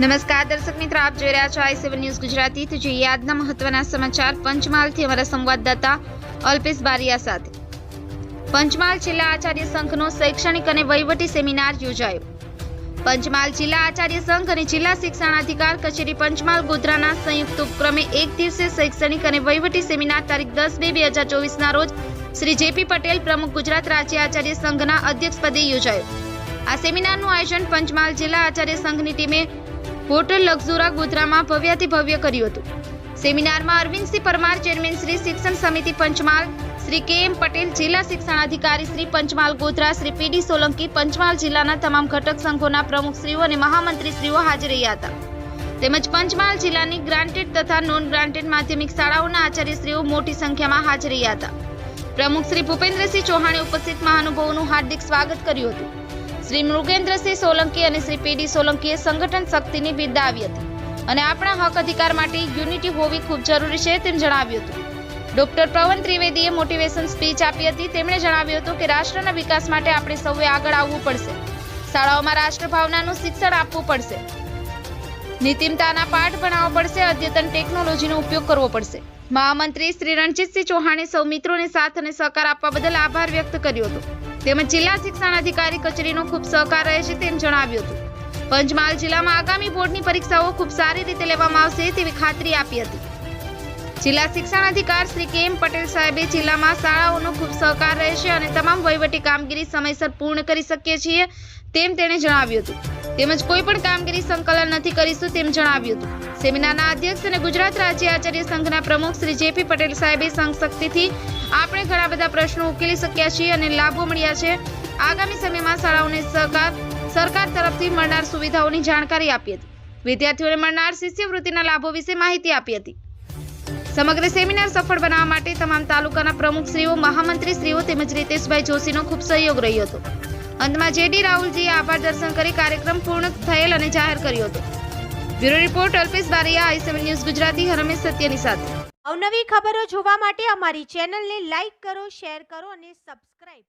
નમસ્કાર, દર્શક મિત્રો, આપ જોઈ રહ્યા છો આઈ સેવન ન્યૂઝ ગુજરાતી. તો જોઈએ આજના મહત્વના સમાચાર. પંચમહાલથી અમારા સંવાદદાતા અલ્પેશ બારિયા સાથે. પંચમહાલ જિલ્લા આચાર્ય સંઘનો શૈક્ષણિક અને વહીવટી સેમિનાર યોજાયો. પંચમહાલ જિલ્લા આચાર્ય સંઘ અને જિલ્લા શિક્ષણ અધિકાર કચેરી પંચમહાલ ગોધરાના સંયુક્ત ઉપક્રમે એક દિવસે શૈક્ષણિક અને વહીવટી સેમિનાર તારીખ દસ બે બે હજાર ચોવીસના રોજ શ્રી જેપી પટેલ પ્રમુખ ગુજરાત રાજ્ય આચાર્ય સંઘના અધ્યક્ષપદે યોજાયો. આ સેમિનારનું આયોજન પંચમહાલ જિલ્લા આચાર્ય સંઘની ટીમે હોટલ લક્ઝુરા ગોધરામાં ભવ્યાથી ભવ્ય કર્યું હતું. સેમિનારમાં અરવિંદસિંહ પરમાર, ચેરમેન શ્રી શિક્ષણ સમિતિ પંચમહાલ, શ્રી કે એમ પટેલ, જિલ્લા શિક્ષણાધિકારી શ્રી પંચમહાલ ગોધરા, શ્રી પીડી સોલંકી, પંચમહાલ જિલ્લાના તમામ ઘટક સંઘોના પ્રમુખશ્રીઓ અને મહામંત્રીશ્રીઓ હાજર રહ્યા હતા. તેમજ પંચમહાલ જિલ્લાની ગ્રાન્ટેડ તથા નોન ગ્રાન્ટેડ માધ્યમિક શાળાઓના આચાર્યશ્રીઓ મોટી સંખ્યામાં હાજર રહ્યા હતા. પ્રમુખ શ્રી ભૂપેન્દ્રસિંહ ચૌહાણે ઉપસ્થિત મહાનુભાવોનું હાર્દિક સ્વાગત કર્યું હતું. શ્રી મૃગેન્દ્રસિંહ સોલંકી અને શ્રી પીડી સોલંકીએ સંગઠન શક્તિની બિરદાવી હતી અને આપણા હક અધિકાર માટે યુનિટી હોવી ખૂબ જરૂરી છે તેમ જણાવ્યું હતું. ડોક્ટર પવન ત્રિવેદીએ મોટિવેશન સ્પીચ આપી હતી. તેમણે જણાવ્યું હતું કે રાષ્ટ્રના વિકાસ માટે આપણે સૌએ આગળ આવવું પડશે. શાળાઓમાં રાષ્ટ્રભાવનાનું શિક્ષણ આપવું પડશે. નીતિમતાના પાઠ ભણાવવા પડશે. અદ્યતન ટેકનોલોજીનો ઉપયોગ કરવો પડશે. મહામંત્રી શ્રી રણજીતસિંહ ચૌહાણે સૌ મિત્રોને સાથ અને સહકાર આપવા બદલ આભાર વ્યક્ત કર્યો હતો. તેમજ જિલ્લા શિક્ષણ અધિકારી કચેરીનો ખૂબ સહકાર રહે છે તેમ જણાવ્યું હતું. પંચમહાલ જિલ્લામાં આગામી બોર્ડની પરીક્ષાઓ ખૂબ સારી રીતે લેવામાં આવશે તેવી ખાતરી આપી હતી. જિલ્લા શિક્ષણ અધિકાર શ્રી કે એમ પટેલ સાહેબે જિલ્લામાં શાળાઓનો ખૂબ સહકાર રહેશે અને તમામ વહીવટી કામગીરી સમયસર પૂર્ણ કરી શકીએ છીએ તેમ તેણે જણાવ્યું હતું. તેમજ કોઈ પણ કામગીરી સંકલન નથી કરીશું તેમ જણાવ્યું હતું. સેમિનારના અધ્યક્ષ અને ગુજરાત રાજ્ય આચાર્ય સંઘના પ્રમુખ શ્રી જેપી પટેલ સાહેબે સંઘ શક્તિથી આપણે ઘણા બધા પ્રશ્નો ઉકેલી શક્યા છીએ અને લાભો મળ્યા છે. આગામી સમયમાં શાળાઓને સહકાર સરકાર તરફથી મળનાર સુવિધાઓની જાણકારી આપી હતી. વિદ્યાર્થીઓને મળનાર શિષ્યવૃત્તિના લાભો વિશે માહિતી આપી હતી. સમગ્ર સેમિનાર સફળ બનાવવા માટે તમામ તાલુકાના પ્રમુખશ્રીઓ, મહામંત્રીશ્રીઓ તેમજ રીતેશભાઈ જોશીનો ખૂબ સહયોગ રહ્યો હતો. અંતમાં જેડી રાહુલજીએ આભાર દર્શન કરી કાર્યક્રમ પૂર્ણ થયેલ અને જાહેર કર્યો હતો. Bureau report Alpesh Baria, I seven news Gujarati Harmesh સત્યની સાથે. અવનવી ખબરો જોવા માટે અમારી ચેનલને લાઈક કરો, શેર કરો અને સબસ્ક્રાઇબ